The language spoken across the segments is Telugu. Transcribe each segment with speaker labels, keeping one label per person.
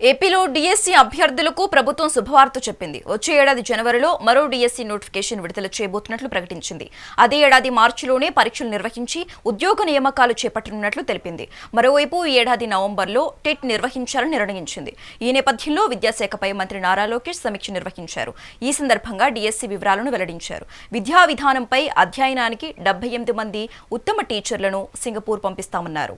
Speaker 1: ఏపీలో డిఎస్సీ అభ్యర్థులకు ప్రభుత్వం శుభవార్త చెప్పింది. వచ్చే ఏడాది జనవరిలో మరో డిఎస్సీ నోటిఫికేషన్ విడుదల చేయబోతున్నట్లు ప్రకటించింది. అదే ఏడాది మార్చిలోనే పరీక్షలు నిర్వహించి ఉద్యోగ నియామకాలు చేపట్టనున్నట్లు తెలిపింది. మరోవైపు ఈ ఏడాది నవంబర్లో టెట్ నిర్వహించాలని నిర్ణయించింది. ఈ నేపథ్యంలో విద్యాశాఖపై మంత్రి నారా లోకేష్ సమీక్ష నిర్వహించారు. ఈ సందర్భంగా డిఎస్సీ వివరాలను వెల్లడించారు. విద్యా విధానంపై అధ్యయనానికి డెబ్బై ఎనిమిది మంది ఉత్తమ టీచర్లను సింగపూర్ పంపిస్తామన్నారు.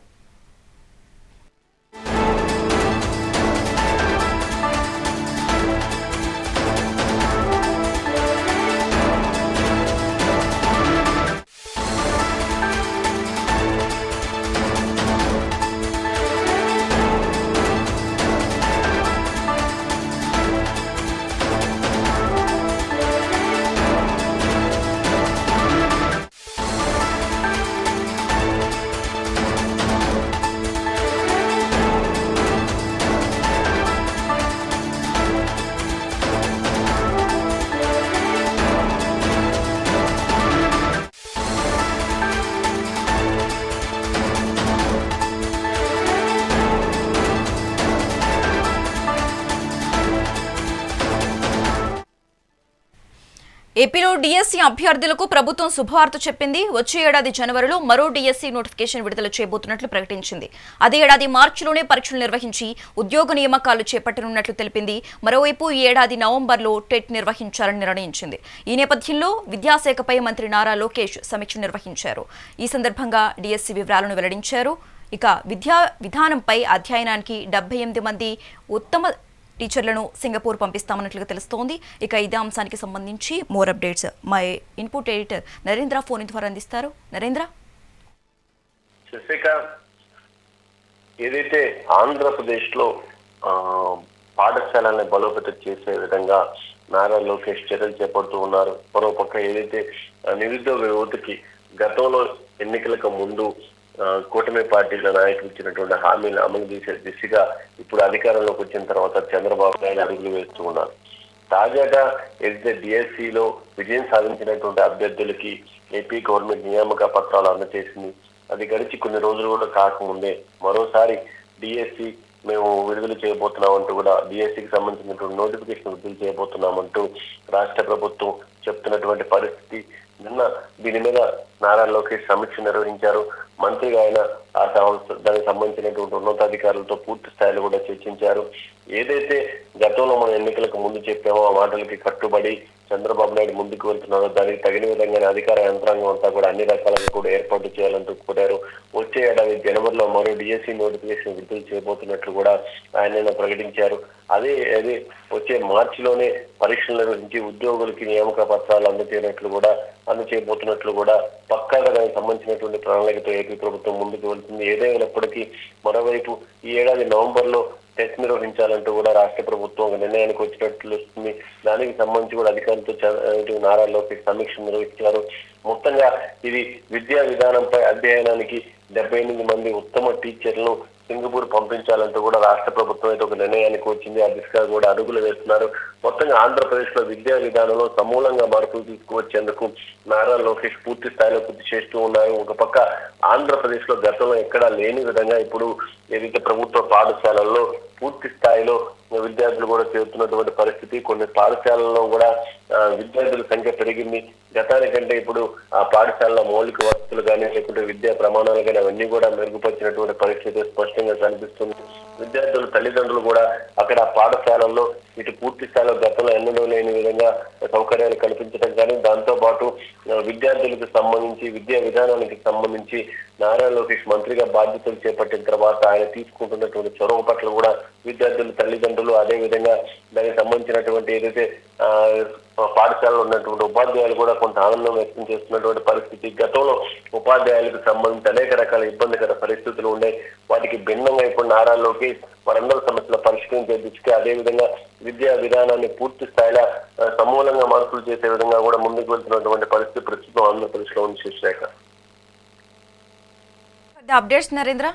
Speaker 1: ఏపీలో డిఎస్సీ అభ్యర్థులకు ప్రభుత్వం శుభవార్త చెప్పింది. వచ్చే ఏడాది జనవరిలో మరో డిఎస్సీ నోటిఫికేషన్ విడుదల చేయబోతున్నట్లు ప్రకటించింది. అదే ఏడాది మార్చిలోనే పరీక్షలు నిర్వహించి ఉద్యోగ నియామకాలు చేపట్టనున్నట్లు తెలిపింది. మరోవైపు ఈ ఏడాది నవంబర్లో టెట్ నిర్వహించాలని నిర్ణయించింది. ఈ నేపథ్యంలో విద్యాశాఖపై మంత్రి నారా లోకేష్ సమీక్ష నిర్వహించారు. ఈ సందర్భంగా డిఎస్సీ వివరాలను వెల్లడించారు. ఇక విద్యా విధానంపై అధ్యయనానికి డెబ్బై ఎనిమిది మంది ఉత్తమ టీచర్లను సింగపూర్ పంపిస్తామన్నట్లుగా తెలుస్తోంది. ఇక ఇదే అంశానికి సంబంధించి more updates. My input editor Narendra phone ద్వారా అందిస్తారు. నరేంద్ర?
Speaker 2: శశిక ఏదైతే ఆంధ్రప్రదేశ్లో పాఠశాలల్ని బలోపేతం చేసే విధంగా నారా లోకేష్ చర్యలు చేపడుతూ ఉన్నారు. మరోపక్క ఏదైతే నిరుద్యోగ యువతకి గతంలో ఎన్నికలకు ముందు కూటమి పార్టీల నాయకులు ఇచ్చినటువంటి హామీలు అమలు చేసే దిశగా ఇప్పుడు అధికారంలోకి వచ్చిన తర్వాత చంద్రబాబు నాయుడు అడుగులు వేస్తూ ఉన్నారు. తాజాగా ఏదైతే డిఎస్సిలో విజయం సాధించినటువంటి అభ్యర్థులకి ఏపీ గవర్నమెంట్ నియామక పత్రాలు అందజేసింది అది గడిచి కొన్ని రోజులు కూడా కాకముందే మరోసారి డిఎస్సి మేము విడుదల చేయబోతున్నామంటూ కూడా డిఎస్సికి సంబంధించినటువంటి నోటిఫికేషన్ విడుదల చేయబోతున్నామంటూ రాష్ట్ర ప్రభుత్వం చెప్తున్నటువంటి పరిస్థితి నిన్న దీని మీద నారా లోకేష్ సమీక్ష నిర్వహించారు. మంత్రిగా ఆయన ఆ దానికి సంబంధించినటువంటి ఉన్నతాధికారులతో పూర్తి స్థాయిలో కూడా చర్చించారు. ఏదైతే గతంలో మన ఎన్నికలకు ముందు చెప్పామో ఆ మాటలకి కట్టుబడి చంద్రబాబు నాయుడు ముందుకు వెళ్తున్నారో దానికి తగిన విధంగానే అధికార యంత్రాంగం అంతా కూడా అన్ని రకాలుగా కూడా ఏర్పాటు చేయాలంటూ కోరారు. వచ్చే ఏడాది జనవరిలో మరో డిఎస్సీ నోటిఫికేషన్ విడుదల చేయబోతున్నట్లు కూడా ఆయన ప్రకటించారు. అదే అదే వచ్చే మార్చిలోనే పరీక్షలు నిర్వహించి ఉద్యోగులకి నియామక పత్రాలు అందజేయనట్లు కూడా అందజేయబోతున్నట్లు కూడా పక్కాగా దానికి సంబంధించినటువంటి ప్రణాళికతో ఏపీ ప్రభుత్వం ముందుకు వెళ్తుంది. ఏదైనప్పటికీ మరోవైపు ఈ ఏడాది నవంబర్ లో టెస్ట్ నిర్వహించాలంటూ కూడా రాష్ట్ర ప్రభుత్వం ఒక నిర్ణయానికి వచ్చినట్లు వస్తుంది. దానికి సంబంధించి కూడా అధికారులతో నారా లోకేష్ సమీక్ష నిర్వహించారు. మొత్తంగా ఇది విద్యా విధానంపై అధ్యయనానికి డెబ్బై ఎనిమిది మంది ఉత్తమ టీచర్లను సింగపూర్ పంపించాలంటూ కూడా రాష్ట్ర ప్రభుత్వం అయితే ఒక నిర్ణయానికి వచ్చింది. ఆ దిశగా కూడా అడుగులు వేస్తున్నారు. మొత్తంగా ఆంధ్రప్రదేశ్లో విద్యా విధానంలో సమూలంగా మార్పులు తీసుకువచ్చేందుకు నారా లోకేష్ పూర్తి స్థాయిలో కృషి చేస్తూ ఉన్నారు. ఒక పక్క ఆంధ్రప్రదేశ్లో గతంలో ఎక్కడా లేని విధంగా ఇప్పుడు ఏదైతే ప్రభుత్వ పాఠశాలల్లో పూర్తి స్థాయిలో విద్యార్థులు కూడా చేరుతున్నటువంటి పరిస్థితి. కొన్ని పాఠశాలల్లో కూడా విద్యార్థుల సంఖ్య పెరిగింది. గతానికంటే ఇప్పుడు ఆ పాఠశాలలో మౌలిక వసతులు కానీ లేకుంటే విద్యా ప్రమాణాలు కానీ అవన్నీ కూడా మెరుగుపరిచినటువంటి పరిస్థితి స్పష్టంగా కనిపిస్తుంది. విద్యార్థుల తల్లిదండ్రులు కూడా అక్కడ పాఠశాలల్లో ఇటు పూర్తి స్థాయిలో గతంలో ఎన్నడూ లేని విధంగా సౌకర్యాలు కల్పించడం కానీ దాంతో పాటు విద్యార్థులకు సంబంధించి విద్యా విధానానికి సంబంధించి నారా లోకేష్ మంత్రిగా బాధ్యతలు చేపట్టిన తర్వాత ఆయన తీసుకుంటున్నటువంటి చొరవ పట్ల కూడా విద్యార్థుల తల్లిదండ్రులు అదే విధంగా దానికి సంబంధించినటువంటి ఏదైతే పాఠశాలలో ఉన్నటువంటి ఉపాధ్యాయులు కూడా కొంత ఆనందం వ్యక్తం చేస్తున్నటువంటి పరిస్థితి. గతంలో ఉపాధ్యాయులకు సంబంధించి అనేక రకాల ఇబ్బందికర పరిస్థితులు ఉన్నాయి. వాటికి భిన్నంగా ఇప్పుడు నారాల్లోకి లోకేష్ వారందరి సమస్యలు పరిష్కరించే దృష్టికి అదే విధంగా విద్యా విధానాన్ని పూర్తి స్థాయిలో సమూలంగా మార్పులు చేసే విధంగా కూడా ముందుకు వెళ్తున్నటువంటి పరిస్థితి ప్రస్తుతం ఆంధ్రప్రదేశ్లో ఉంది శశిరేఖ
Speaker 1: అప్డేట్స్ నరేంద్ర?